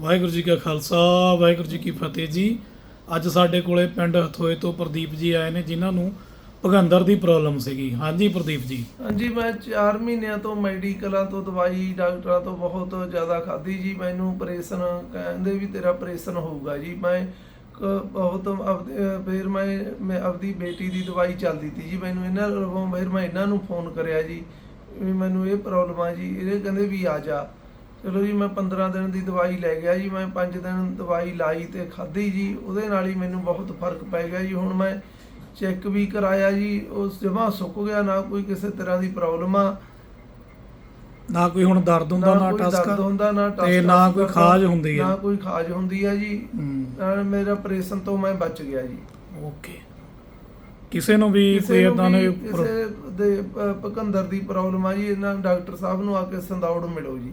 ਵਾਹਿਗੁਰੂ ਜੀ ਕਾ ਖਾਲਸਾ, ਵਾਹਿਗੁਰੂ ਜੀ ਕੀ ਫਤਿਹ ਜੀ। ਅੱਜ ਸਾਡੇ ਕੋਲੇ ਪਿੰਡ ਹਥੋਏ ਤੋਂ ਪ੍ਰਦੀਪ ਜੀ ਆਏ ਨੇ, ਜਿਨ੍ਹਾਂ ਨੂੰ ਭਗੰਦਰ ਦੀ ਪ੍ਰੋਬਲਮ ਸੀਗੀ। ਹਾਂਜੀ ਪ੍ਰਦੀਪ ਜੀ। ਹਾਂਜੀ, ਮੈਂ 4 ਮਹੀਨਿਆਂ ਤੋਂ ਮੈਡੀਕਲਾਂ ਤੋਂ ਦਵਾਈ, ਡਾਕਟਰਾਂ ਤੋਂ ਬਹੁਤ ਜ਼ਿਆਦਾ ਖਾਧੀ ਜੀ। ਮੈਨੂੰ ਆਪਰੇਸ਼ਨ ਕਹਿੰਦੇ ਵੀ ਤੇਰਾ ਆਪਰੇਸ਼ਨ ਹੋਊਗਾ ਜੀ। ਮੈਂ ਬਹੁਤ ਆਪਦੇ- ਫਿਰ ਮੈਂ ਮੈਂ ਆਪਦੀ ਬੇਟੀ ਦੀ ਦਵਾਈ ਚੱਲਦੀ ਤੀ ਜੀ। ਮੈਨੂੰ ਇਹਨਾਂ ਕੋਲੋਂ ਫਿਰ ਮੈਂ ਇਹਨਾਂ ਨੂੰ ਫੋਨ ਕਰਿਆ ਜੀ, ਵੀ ਮੈਨੂੰ ਇਹ ਪ੍ਰੋਬਲਮ ਆ ਜੀ। ਇਹ ਕਹਿੰਦੇ ਵੀ ਆ ਜਾ। ਚਲੋ ਜੀ ਮੈਂ 15 ਦਿਨ ਦੀ ਦਵਾਈ ਲੈ ਗਿਆ ਜੀ ਮੈਂ 5 ਦਿਨ ਦਵਾਈ ਲਾਈ ਤੇ ਖਾਧੀ ਜੀ ਉਹਦੇ ਨਾਲ ਹੀ ਮੈਨੂੰ ਬਹੁਤ ਫ਼ਰਕ ਪੈ ਗਿਆ ਜੀ ਹੁਣ ਮੈਂ ਚੈੱਕ ਵੀ ਕਰਾਇਆ ਜੀ ਉਸ ਜਮਾ ਸੁੱਕ ਗਿਆ ਨਾ ਕੋਈ ਕਿਸੇ ਤਰ੍ਹਾਂ ਦੀ ਪ੍ਰੋਬਲਮ ਆ ਨਾ ਕੋਈ ਹੁਣ ਦਰਦ ਹੁੰਦਾ ਨਾ ਟਸਕਾ ਹੁੰਦਾ ਨਾ ਤੇ ਟਸਕਾ ਨਾ ਕੋਈ ਖਾਜ ਹੁੰਦੀ ਆ। ਨਾ ਕੋਈ ਖਾਜ ਹੁੰਦੀ ਆ ਜੀ ਹੂੰ ਨਾਲ ਮੇਰਾ ਆਪਰੇਸ਼ਨ ਤੋਂ ਮੈਂ ਬਚ ਗਿਆ ਜੀ ਓਕੇ ਕਿਸੇ ਨੂੰ ਵੀ ਕੋਈ ਇਦਾਂ ਦੇ ਕਿਸੇ ਦੇ ਅ, ਭਕੰਦਰ ਦੀ ਪ੍ਰੋਬਲਮ ਆ ਜੀ ਇਹਨਾਂ ਡਾਕਟਰ ਸਾਹਿਬ ਨੂੰ ਆ ਕੇ ਸੰਦੌੜ ਮਿਲੋ ਜੀ